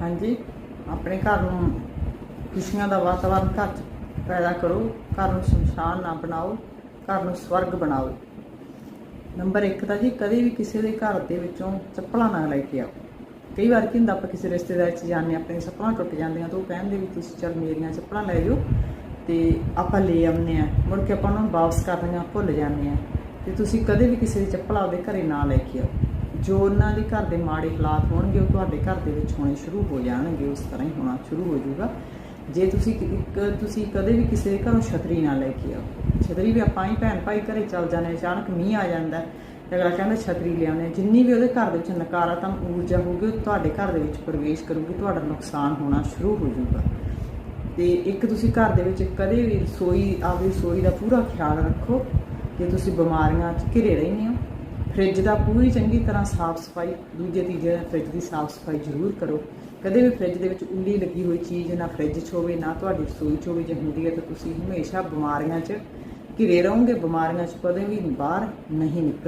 ਹਾਂਜੀ ਆਪਣੇ ਘਰ ਨੂੰ ਖੁਸ਼ੀਆਂ ਦਾ ਵਾਤਾਵਰਨ ਘਰ 'ਚ ਪੈਦਾ ਕਰੋ ਘਰ ਨੂੰ ਸ਼ਮਸ਼ਾਨ ਨਾ ਬਣਾਓ ਘਰ ਨੂੰ ਸਵਰਗ ਬਣਾਓ। ਨੰਬਰ 1 ਤਾਂ ਜੀ ਕਦੇ ਵੀ ਕਿਸੇ ਦੇ ਘਰ ਦੇ ਵਿੱਚੋਂ ਚੱਪਲਾਂ ਨਾ ਲੈ ਕੇ ਆਓ। ਕਈ ਵਾਰ ਕੀ ਹੁੰਦਾ ਆਪਾਂ ਕਿਸੇ ਰਿਸ਼ਤੇਦਾਰ 'ਚ ਜਾਂਦੇ ਹਾਂ, ਆਪਣੀ ਚੱਪਲਾਂ ਟੁੱਟ ਜਾਂਦੀਆਂ ਤਾਂ ਉਹ ਕਹਿੰਦੇ ਵੀ ਤੁਸੀਂ ਚੱਲ ਮੇਰੀਆਂ ਚੱਪਲਾਂ ਲੈ ਜਾਓ ਤੇ ਆਪਾਂ ਲੈ ਆਉਂਦੇ ਆ ਮੁੜ ਕੇ ਆਪਾਂ ਉਹਨਾਂ ਨੂੰ ਵਾਪਸ ਕਰਨੀਆਂ ਭੁੱਲ ਜਾਂਦੇ ਆ ਤੇ ਤੁਸੀਂ ਕਦੇ ਵੀ ਕਿਸੇ ਦੀ ਚੱਪਲ ਆਪਦੇ ਘਰੇ ਨਾ ਲੈ ਕੇ ਆਓ। ਜੋ ਉਹਨਾਂ ਦੇ ਘਰ ਦੇ ਮਾੜੇ ਹਾਲਾਤ ਹੋਣਗੇ ਉਹ ਤੁਹਾਡੇ ਘਰ ਦੇ ਵਿੱਚ ਹੋਣੇ ਸ਼ੁਰੂ ਹੋ ਜਾਣਗੇ ਉਸ ਤਰ੍ਹਾਂ ਹੀ ਹੋਣਾ ਸ਼ੁਰੂ ਹੋ ਜਾਊਗਾ। ਜੇ ਤੁਸੀਂ ਇੱਕ ਤੁਸੀਂ ਕਦੇ ਵੀ ਕਿਸੇ ਦੇ ਘਰੋਂ ਛਤਰੀ ਨਾ ਲੈ ਕੇ ਆਓ। ਛਤਰੀ ਵੀ ਆਪਾਂ ਹੀ ਭੈਣ ਭਾਈ ਘਰੇ ਚੱਲ ਜਾਂਦੇ ਹਾਂ, ਅਚਾਨਕ ਮੀਂਹ ਆ ਜਾਂਦਾ ਅਗਲਾ ਕਹਿੰਦਾ ਛਤਰੀ ਲਿਆਉਂਦੇ ਹਾਂ। ਜਿੰਨੀ ਵੀ ਉਹਦੇ ਘਰ ਦੇ ਵਿੱਚ ਨਕਾਰਾਤਮਕ ਊਰਜਾ ਹੋਊਗੀ ਉਹ ਤੁਹਾਡੇ ਘਰ ਦੇ ਵਿੱਚ ਪ੍ਰਵੇਸ਼ ਕਰੂਗੀ ਤੁਹਾਡਾ ਨੁਕਸਾਨ ਹੋਣਾ ਸ਼ੁਰੂ ਹੋ ਜਾਊਗਾ। ਤੇ ਇੱਕ ਤੁਸੀਂ ਘਰ ਦੇ ਵਿੱਚ ਕਦੇ ਵੀ ਰਸੋਈ ਆਪਦੀ ਰਸੋਈ ਦਾ ਪੂਰਾ ਖਿਆਲ ਰੱਖੋ ਜੇ ਤੁਸੀਂ ਬਿਮਾਰੀਆਂ 'ਚ ਘਿਰੇ ਰਹਿੰਦੇ ਹੋ। ਫ੍ਰਿਜ ਦਾ ਪੂਰੀ ਚੰਗੀ ਤਰ੍ਹਾਂ ਸਾਫ਼ ਸਫ਼ਾਈ, ਦੂਜੇ, ਤੀਜੇ ਦਿਨ ਫ੍ਰਿਜ ਦੀ ਸਾਫ਼ ਸਫ਼ਾਈ ਜ਼ਰੂਰ ਕਰੋ। ਕਦੇ ਵੀ ਫ੍ਰਿਜ ਦੇ ਵਿੱਚ ਉੱਲੀ ਲੱਗੀ ਹੋਈ ਚੀਜ਼ ਨਾ ਫ੍ਰਿਜ 'ਚ ਹੋਵੇ, ਨਾ ਤੁਹਾਡੀ ਰਸੋਈ 'ਚ ਹੋਵੇ ਜੇ ਹੁੰਦੀ ਹੈ ਤਾਂ ਤੁਸੀਂ ਹਮੇਸ਼ਾ ਬਿਮਾਰੀਆਂ 'ਚ ਘਿਰੇ ਰਹੋਗੇ, ਬਿਮਾਰੀਆਂ 'ਚ ਕਦੇ ਵੀ ਬਾਹਰ ਨਹੀਂ ਨਿਕਲੋ